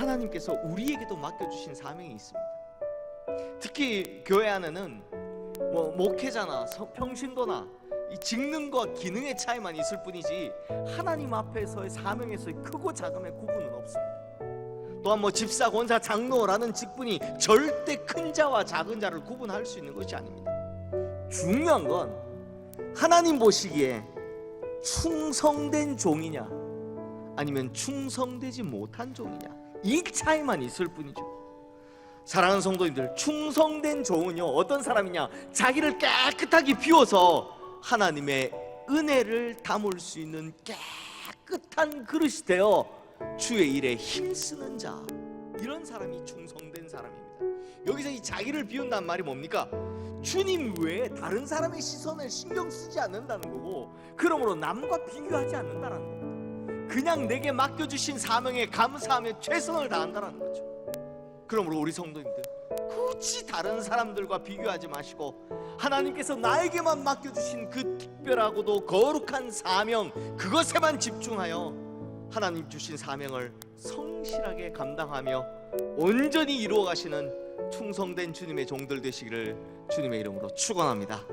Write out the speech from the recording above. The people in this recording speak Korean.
하나님께서 우리에게도 맡겨주신 사명이 있습니다. 특히 교회 안에는 뭐 목회자나 서- 평신도나 이 직능과 기능의 차이만 있을 뿐이지 하나님 앞에서의 사명에서의 크고 작음의 구분은 없습니다. 또한 뭐 집사, 권사, 장로라는 직분이 절대 큰 자와 작은 자를 구분할 수 있는 것이 아닙니다. 중요한 건 하나님 보시기에 충성된 종이냐 아니면 충성되지 못한 종이냐 이 차이만 있을 뿐이죠. 사랑하는 성도님들, 충성된 종은요 어떤 사람이냐 자기를 깨끗하게 비워서 하나님의 은혜를 담을 수 있는 깨끗한 그릇이 되어 주의 일에 힘쓰는 자 이런 사람이 충성된 사람입니다. 여기서 이 자기를 비운다는 말이 뭡니까? 주님 외에 다른 사람의 시선을 신경 쓰지 않는다는 거고 그러므로 남과 비교하지 않는다는 겁니다. 그냥 내게 맡겨주신 사명에 감사하며 최선을 다한다는 거죠. 그러므로 우리 성도님들 굳이 다른 사람들과 비교하지 마시고 하나님께서 나에게만 맡겨주신 그 특별하고도 거룩한 사명 그것에만 집중하여 하나님 주신 사명을 성실하게 감당하며 온전히 이루어 가시는 충성된 주님의 종들 되시기를 주님의 이름으로 축원합니다.